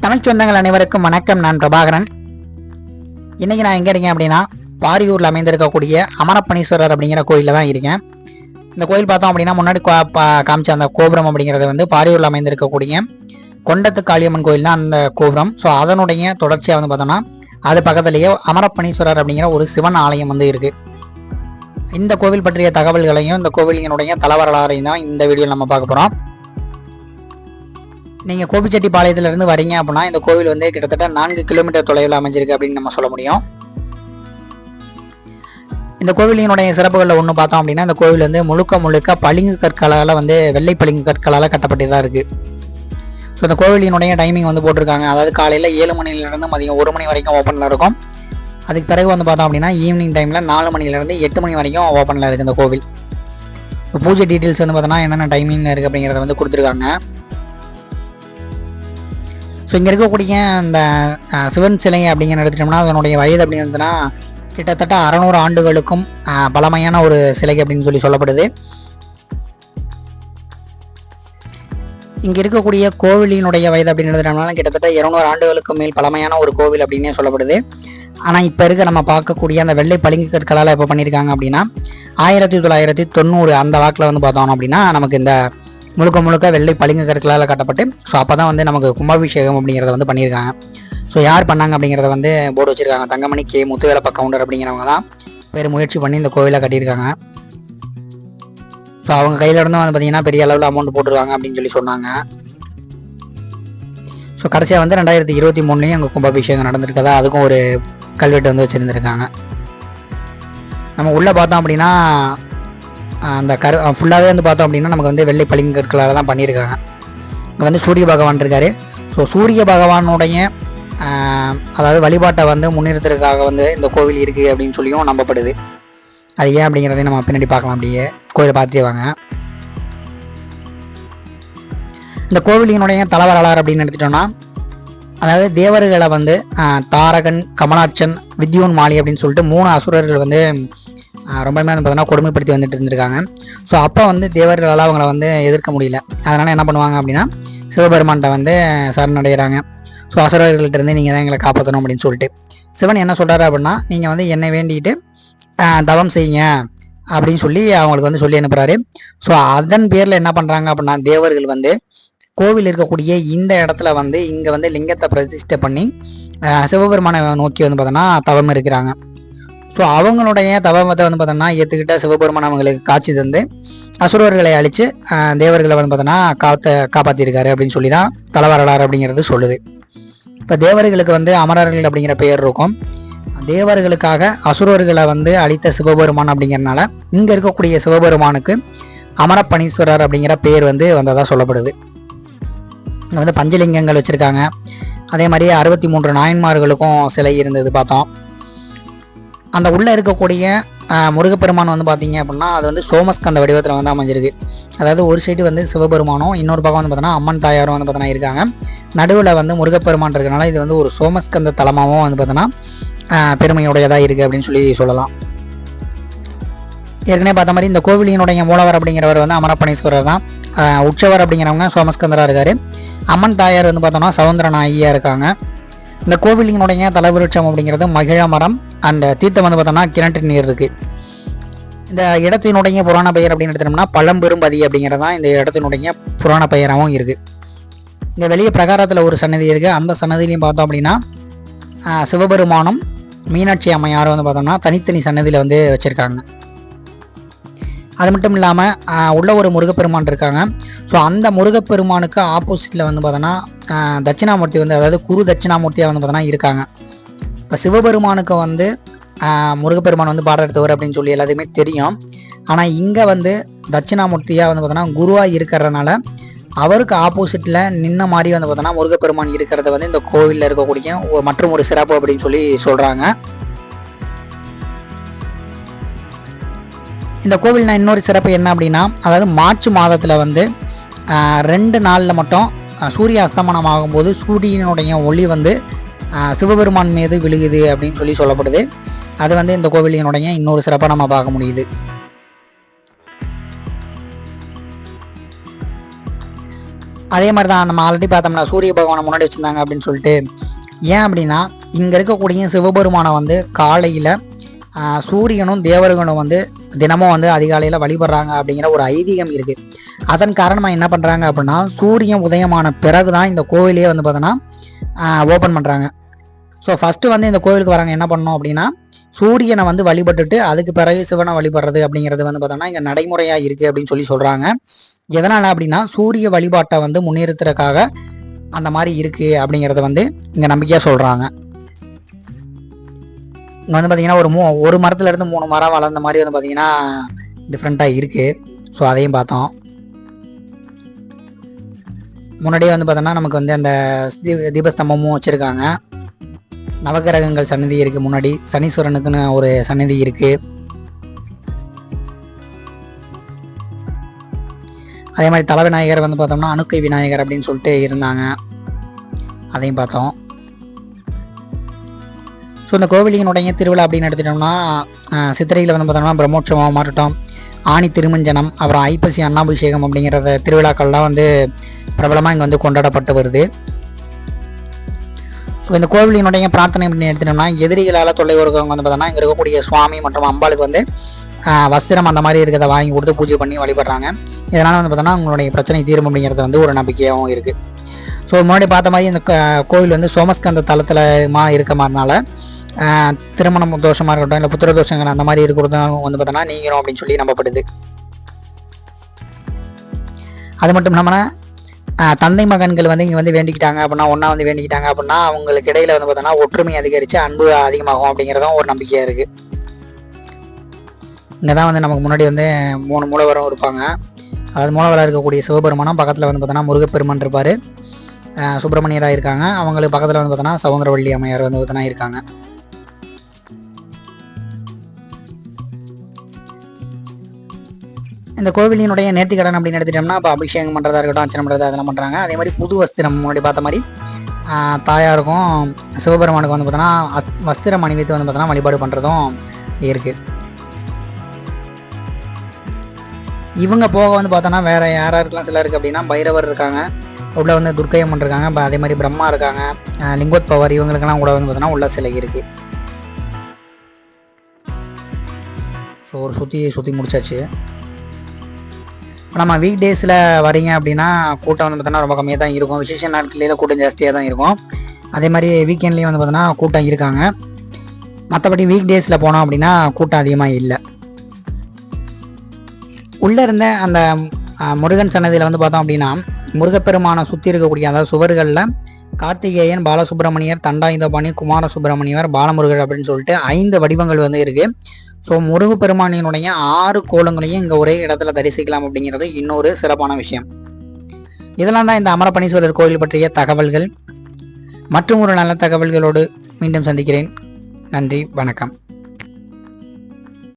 தமிழ் சொந்தங்கள் அனைவருக்கும் வணக்கம். நான் பிரபாகரன். இன்னைக்கு நான் எங்கே இருக்கேன் அப்படின்னா பாரியூரில் அமைந்திருக்கக்கூடிய அமரப்பனீஸ்வரர் அப்படிங்கிற கோயிலில் தான் இருக்கேன். இந்த கோயில் பார்த்தோம் அப்படின்னா முன்னாடி கா- பா- காமிச்ச அந்த கோபுரம் அப்படிங்கிறது வந்து பாரியூரில் அமைந்திருக்கக்கூடிய கொண்டத்து காளியம்மன் கோயில் தான் அந்த கோபுரம். ஸோ அதனுடைய தொடர்ச்சியாக வந்து பார்த்தோம்னா அது பக்கத்துலேயே அமரப்பனீஸ்வரர் அப்படிங்கிற ஒரு சிவன் ஆலயம் வந்து இருக்குது இந்த கோவில் பற்றிய தகவல்களையும் இந்த கோவிலினுடைய தலவரலாறையும் தான் இந்த வீடியோவில் நம்ம பார்க்க போகிறோம் நீங்கள் கோபிச்செட்டிப்பாளையத்துல இருந்து வரீங்க அப்படின்னா இந்த கோவில் வந்து கிட்டத்தட்ட நான்கு கிலோமீட்டர் தொலைவில் அமைஞ்சிருக்கு அப்படின்னு நம்ம சொல்ல முடியும். இந்த கோவிலினுடைய சிறப்புகளில் ஒன்று பார்த்தோம் அப்படின்னா இந்த கோவில் வந்து முழுக்க முழுக்க பளிங்கு கற்களால் வந்து வெள்ளை பளிங்கு கற்களால் கட்டப்பட்டதாக இருக்குது ஸோ இந்த கோவிலினுடைய டைமிங் வந்து போட்டிருக்காங்க. அதாவது காலையில் ஏழு மணிலேருந்து மதியம் ஒரு மணி வரைக்கும் ஓப்பனில் இருக்கும். அதுக்கு பிறகு வந்து பார்த்தோம் அப்படின்னா ஈவினிங் டைமில் நாலு மணிலேருந்து எட்டு மணி வரைக்கும் ஓப்பனில் இருக்குது இந்த கோவில். பூஜை டீட்டெயில்ஸ் வந்து பார்த்தோன்னா என்னென்ன டைமிங் இருக்குது அப்படிங்கிறத வந்து கொடுத்துருக்காங்க. ஸோ இங்கே இருக்கக்கூடிய அந்த சிவன் சிலை அப்படிங்கிற எடுத்துட்டோம்னா அதனுடைய வயது அப்படின்னு வந்துன்னா கிட்டத்தட்ட அறநூறு ஆண்டுகளுக்கும் பழமையான ஒரு சிலை அப்படின்னு சொல்லி சொல்லப்படுது. இங்கே இருக்கக்கூடிய கோவிலினுடைய வயது அப்படின்னு எடுத்துட்டோம்னா கிட்டத்தட்ட இருநூறு ஆண்டுகளுக்கு மேல் பழமையான ஒரு கோவில் அப்படின்னே சொல்லப்படுது. ஆனால் இப்போ இருக்க நம்ம பார்க்கக்கூடிய அந்த வெள்ளை பளிங்கு கற்களால் இப்போ பண்ணியிருக்காங்க அப்படின்னா ஆயிரத்தி தொள்ளாயிரத்தி தொண்ணூறு அந்த வாக்கில் வந்து பார்த்தோம் அப்படின்னா நமக்கு இந்த முழுக்க முழுக்க வெள்ளை பளிங்கு கற்களால் கட்டப்பட்டு ஸோ அப்போ தான் வந்து நமக்கு கும்பாபிஷேகம் அப்படிங்கிறத வந்து பண்ணியிருக்காங்க. ஸோ யார் பண்ணாங்க அப்படிங்கிறத வந்து போர்டு வச்சுருக்காங்க. தங்கமணி கே. முத்துவேலப்ப கவுண்டர் அப்படிங்கிறவங்க தான் பேர் முயற்சி பண்ணி இந்த கோவிலை கட்டியிருக்காங்க. ஸோ அவங்க கையில் இருந்து வந்து பார்த்தீங்கன்னா பெரிய அளவில் அமௌண்ட் போட்டுருவாங்க அப்படின்னு சொல்லி சொன்னாங்க. ஸோ கடைசியாக வந்து ரெண்டாயிரத்தி இருபத்தி மூணுலேயும் அங்கே கும்பாபிஷேகம் நடந்திருக்கதா அதுக்கும் ஒரு கல்வெட்டு வந்து வச்சுருந்துருக்காங்க. நம்ம உள்ளே பார்த்தோம் அப்படின்னா அந்த கரு ஃபுல்லாகவே வந்து பார்த்தோம் அப்படின்னா நமக்கு வந்து வெள்ளை பளிங்கற்களால் தான் பண்ணியிருக்காங்க. இங்கே வந்து சூரிய பகவான் இருக்கார். ஸோ சூரிய பகவானுடைய அதாவது வழிபாட்டை வந்து முன்னிறுத்துறதுக்காக வந்து இந்த கோவில் இருக்குது அப்படின்னு சொல்லியும் நம்பப்படுது. அது ஏன் அப்படிங்கிறதையும் நம்ம பின்னாடி பார்க்கலாம் அப்படியே. கோயிலை பார்த்துட்டே வாங்க. இந்த கோவிலினுடைய தலைவரலாறு அப்படின்னு எடுத்துட்டோம்னா அதாவது தேவர்களை வந்து தாரகன் கமலாட்சன் வித்யோன் மாலி அப்படின்னு சொல்லிட்டு மூணு அசுரர்கள் வந்து ரொம்பவுமே வந்து பார்த்தீங்கன்னா கொடுமைப்படுத்தி வந்துட்டு இருந்திருக்காங்க. ஸோ அப்போ வந்து தேவர்களால் அவங்கள வந்து எதிர்க்க முடியல. அதனால் என்ன பண்ணுவாங்க அப்படின்னா சிவபெருமான்கிட்ட வந்து சரணடைகிறாங்க. ஸோ அசுரர்கள்ட்ட இருந்து நீங்கள் தான் எங்களை காப்பாற்றணும் அப்படின்னு சொல்லிட்டு. சிவன் என்ன சொல்கிறாரு அப்படின்னா நீங்கள் வந்து என்னை வேண்டிட்டு தவம் செய்யுங்க அப்படின்னு சொல்லி அவங்களுக்கு வந்து சொல்லி அனுப்புகிறாரு ஸோ அதன் பேரில் என்ன பண்ணுறாங்க அப்படின்னா தேவர்கள் வந்து கோவில் இருக்கக்கூடிய இந்த இடத்துல வந்து இங்கே வந்து லிங்கத்தை பிரதிஷ்டை பண்ணி சிவபெருமானை நோக்கி வந்து பார்த்தோன்னா தவம் இருக்கிறாங்க. ஸோ அவங்களுடைய தவமத்தை வந்து பார்த்தோம்னா ஏற்றுக்கிட்ட சிவபெருமான் அவங்களுக்கு காட்சி தந்து அசுரர்களை அழித்து தேவர்களை வந்து பார்த்தோன்னா காத்த காப்பாற்றிருக்காரு அப்படின்னு சொல்லி தான் தலைவரலாறு அப்படிங்கிறது சொல்லுது. இப்போ தேவர்களுக்கு வந்து அமரர்கள் அப்படிங்கிற பெயர் இருக்கும். தேவர்களுக்காக அசுரர்களை வந்து அழித்த சிவபெருமான் அப்படிங்கிறனால இங்கே இருக்கக்கூடிய சிவபெருமானுக்கு அமரப்பனீஸ்வரர் அப்படிங்கிற பேர் வந்து வந்ததாக சொல்லப்படுது. இங்கே வந்து பஞ்சலிங்கங்கள் வச்சுருக்காங்க. அதே மாதிரி அறுபத்தி மூன்று நாயன்மார்களுக்கும் சிலை இருந்தது பார்த்தோம். அந்த உள்ளே இருக்கக்கூடிய முருகப்பெருமான் வந்து பார்த்தீங்க அப்படின்னா அது வந்து சோமஸ்கந்த வடிவத்தில் வந்து அமைஞ்சிருக்கு. அதாவது ஒரு சைடு வந்து சிவபெருமானும் இன்னொரு பக்கம் வந்து பார்த்தோன்னா அம்மன் தாயாரும் வந்து பார்த்தோன்னா இருக்காங்க. நடுவில் வந்து முருகப்பெருமான் இருக்கிறனால இது வந்து ஒரு சோமஸ்கந்த தலமாகவும் வந்து பார்த்தோன்னா பெருமையுடையதாக இருக்குது அப்படின்னு சொல்லி சொல்லலாம். ஏற்கனவே பார்த்த மாதிரி இந்த கோவிலினுடைய மூலவர் அப்படிங்கிறவர் வந்து அமரப்பணீஸ்வரர் தான். ஆஹ், உற்சவர் அப்படிங்கிறவங்க சோமஸ்கந்தராக இருக்கார். அம்மன் தாயார் வந்து பார்த்தோம்னா சவுந்தர நாயியா இருக்காங்க. இந்த கோவிலினுடைய தலைவிருட்சம் அப்படிங்கிறது மகிழ மரம் அண்ட் தீர்த்தம் வந்து பார்த்தோம்னா கிணற்று நீர் இருக்குது இந்த இடத்தினுடைய புராண பெயர் அப்படின்னு எடுத்தோம்னா பழம்பெரும்பதி அப்படிங்கிறது தான் இந்த இடத்தினுடைய புராண பெயராகவும் இருக்குது இந்த வெளியே பிரகாரத்தில் ஒரு சன்னதி இருக்குது அந்த சன்னதிலையும் பார்த்தோம் அப்படின்னா சிவபெருமானும் மீனாட்சி அம்மையாரும் வந்து பார்த்தோம்னா தனித்தனி சன்னதியில் வந்து வச்சுருக்காங்க. அது மட்டும் இல்லாமல் உள்ள ஒரு முருகப்பெருமான் இருக்காங்க. ஸோ அந்த முருகப்பெருமானுக்கு ஆப்போசிட்டில் வந்து பார்த்தோன்னா தட்சிணாமூர்த்தி வந்து அதாவது குரு தட்சிணாமூர்த்தியாக வந்து பார்த்தோன்னா இருக்காங்க. இப்போ சிவபெருமானுக்கு வந்து முருகப்பெருமான் வந்து பாடம் எடுத்தவர் அப்படின்னு சொல்லி எல்லாத்துக்குமே தெரியும். ஆனால் இங்கே வந்து தட்சிணாமூர்த்தியாக வந்து பார்த்தோன்னா குருவாக இருக்கிறதுனால அவருக்கு ஆப்போசிட்டில் நின்ன மாதிரி வந்து பார்த்தோன்னா முருகப்பெருமான் இருக்கிறத வந்து இந்த கோவிலில் இருக்கக்கூடிய ஒரு மற்றும் ஒரு சிறப்பு அப்படின்னு சொல்லி சொல்கிறாங்க இந்த கோவில்னா இன்னொரு சிறப்பு என்ன அப்படின்னா அதாவது மார்ச் மாதத்தில் வந்து ரெண்டு நாளில் மட்டும் சூரிய அஸ்தமனம் ஆகும்போது சூரியனுடைய ஒளி வந்து சிவபெருமான் மீது விழுகுது அப்படின்னு சொல்லி சொல்லப்படுது. அது வந்து இந்த கோவிலினுடைய இன்னொரு சிறப்பாக நம்ம பார்க்க முடியுது. அதே மாதிரி தான் நம்ம ஆல்ரெடி பார்த்தோம்னா சூரிய பகவானை முன்னாடி வச்சுருந்தாங்க அப்படின்னு சொல்லிட்டு. ஏன் அப்படின்னா இங்கே இருக்கக்கூடிய சிவபெருமானை வந்து காலையில் சூரியனும் தேவர்களும் வந்து தினமும் வந்து அதிகாலையில் வழிபடுறாங்க அப்படிங்கிற ஒரு ஐதீகம் இருக்குது அதன் காரணமாக என்ன பண்ணுறாங்க அப்படின்னா சூரியன் உதயமான பிறகு தான் இந்த கோவிலையே வந்து பார்த்தோன்னா ஓப்பன் பண்ணுறாங்க ஸோ ஃபஸ்ட்டு வந்து இந்த கோவிலுக்கு வராங்க என்ன பண்ணோம் அப்படின்னா சூரியனை வந்து வழிபட்டுட்டு அதுக்கு பிறகு சிவனை வழிபடுறது அப்படிங்கிறது வந்து பார்த்தோம்னா இங்கே நடைமுறையாக இருக்குது அப்படின்னு சொல்லி சொல்கிறாங்க எதனால் அப்படின்னா சூரிய வழிபாட்டை வந்து முன்னிறுத்துறதுக்காக அந்த மாதிரி இருக்குது அப்படிங்கிறத வந்து இங்கே நம்பிக்கையாக சொல்கிறாங்க இங்கே வந்து பார்த்தீங்கன்னா ஒரு மூ ஒரு மரத்துலேருந்து மூணு மரம் வளர்ந்த மாதிரி வந்து பார்த்தீங்கன்னா டிஃப்ரெண்ட்டாக இருக்குது ஸோ அதையும் பார்த்தோம். முன்னாடியே வந்து பார்த்தோன்னா நமக்கு வந்து அந்த தீ- தீபஸ்தம்பமும் வச்சுருக்காங்க. நவகிரகங்கள் சன்னதி இருக்குது முன்னாடி. சனீஸ்வரனுக்குன்னு ஒரு சன்னதி இருக்குது அதே மாதிரி தலை விநாயகர் வந்து பார்த்தோம்னா அணுக்கை விநாயகர் அப்படின்னு சொல்லிட்டு இருந்தாங்க. அதையும் பார்த்தோம். ஸோ இந்த கோவிலினுடைய திருவிழா அப்படின்னு எடுத்துட்டோம்னா சித்திரையில் வந்து பார்த்தோம்னா பிரம்மோற்சவம் மாறட்டும் ஆணி திருமஞ்சனம் அப்புறம் ஐப்பசி அன்னாபிஷேகம் அப்படிங்கிறத திருவிழாக்கள்லாம் வந்து பிரபலமாக இங்கே வந்து கொண்டாடப்பட்டு வருது. இந்த கோவிலினுடைய பிரார்த்தனை அப்படின்னு எடுத்துட்டோம்னா எதிரிகளால் தொல்லை ஒருக்கவங்க வந்து பார்த்தோம்னா இங்கே இருக்கக்கூடிய சுவாமி மற்றும் அம்பாளுக்கு வந்து வஸ்திரம் அந்த மாதிரி இருக்கிறத வாங்கி கொடுத்து பூஜை பண்ணி வழிபடுறாங்க. இதனால் வந்து பார்த்தோம்னா உங்களுடைய பிரச்சனை தீரும் அப்படிங்கிறது வந்து ஒரு நம்பிக்கையாகவும் இருக்குது ஸோ முன்னாடி பார்த்த மாதிரி இந்த கோவில் வந்து சோமஸ்கந்த தலத்தில் மா இருக்க மாதிரினால திருமணம் தோஷமாக இருக்கட்டும் இல்லை புத்திர தோஷங்கள் அந்த மாதிரி இருக்கிறதும் வந்து பார்த்தோன்னா நீங்கிறோம் அப்படின்னு சொல்லி நம்பப்படுது. அது மட்டும் இல்லாமல் தந்தை மகன்கள் வந்து இங்கே வந்து வேண்டிக்கிட்டாங்க அப்படின்னா ஒன்றா வந்து வேண்டிக்கிட்டாங்க அப்படின்னா அவங்களுக்கு இடையில வந்து பார்த்தோன்னா ஒற்றுமை அதிகரித்து அன்பு அதிகமாகும் அப்படிங்கிறதும் ஒரு நம்பிக்கையாக இருக்குது இங்கே தான் வந்து நமக்கு முன்னாடி வந்து மூணு மூலவரும் இருப்பாங்க. அதாவது மூலவராக இருக்கக்கூடிய சிவபெருமானும் பக்கத்தில் வந்து பார்த்தோன்னா முருகப்பெருமான் இருப்பார். சுப்பிரமணியராக இருக்காங்க. அவங்களுக்கு பக்கத்தில் வந்து பார்த்தோன்னா சவுந்தரவள்ளி அம்மையார் வந்து பார்த்தோன்னா இருக்காங்க. இந்த கோவிலினுடைய நேர்த்திக்கடன் அப்படின்னு எடுத்துட்டோம்னா இப்போ அபிஷேகம் பண்ணுறதா இருக்கட்டும் அர்ச்சனை பண்ணுறதா அதெல்லாம் பண்ணுறாங்க அதே மாதிரி புது வஸ்திரம் முன்னாடி பார்த்த மாதிரி தாயாருக்கும் சிவபெருமானுக்கு வந்து பார்த்தோன்னா அஸ் வஸ்திரம் அணிவித்து வந்து பார்த்தோன்னா வழிபாடு பண்ணுறதும் இருக்குது இவங்க போக வந்து பார்த்தோன்னா வேறு யார் யாருக்கெல்லாம் சிலர் இருக்குது அப்படின்னா பைரவர் இருக்காங்க உள்ள வந்து துர்க்கையம்மன் இருக்காங்க இப்போ அதே மாதிரி பிரம்மா இருக்காங்க லிங்கோத் பவர் இவங்களுக்கெல்லாம் கூட வந்து பார்த்தோன்னா உள்ள சிலை இருக்குது ஸோ ஒரு சுற்றி சுற்றி முடிச்சாச்சு. நம்ம வீக் டேஸில் வரீங்க அப்படின்னா கூட்டம் வந்து பார்த்தோன்னா ரொம்ப கம்மியாக தான் இருக்கும். விசேஷ நாட்களில் கூட்டம் ஜாஸ்தியாக தான் இருக்கும். அதே மாதிரி வீக்கெண்ட்லேயும் வந்து பார்த்தோன்னா கூட்டம் இருக்காங்க. மற்றபடி வீக் டேஸில் போனோம் அப்படின்னா கூட்டம் அதிகமாக இல்லை. உள்ளே இருந்த அந்த முருகன் சன்னதியில் வந்து பார்த்தோம் அப்படின்னா முருகப்பெருமானை சுற்றி இருக்கக்கூடிய அதாவது சுவர்களில் கார்த்திகேயன் பாலசுப்ரமணியர் தண்டாயுதபாணி குமார சுப்பிரமணியர் பாலமுருகர் அப்படின்னு சொல்லிட்டு ஐந்து வடிவங்கள் வந்து இருக்குது ஸோ முருகப்பெருமானினுடைய ஆறு கோலங்களையும் இங்கே ஒரே இடத்துல தரிசிக்கலாம் அப்படிங்கிறது இன்னொரு சிறப்பான விஷயம். இதெல்லாம் தான் இந்த அமரப்பணீஸ்வரர் கோயில் பற்றிய தகவல்கள். மற்றும் ஒரு நல்ல தகவல்களோடு மீண்டும் சந்திக்கிறேன். நன்றி வணக்கம்.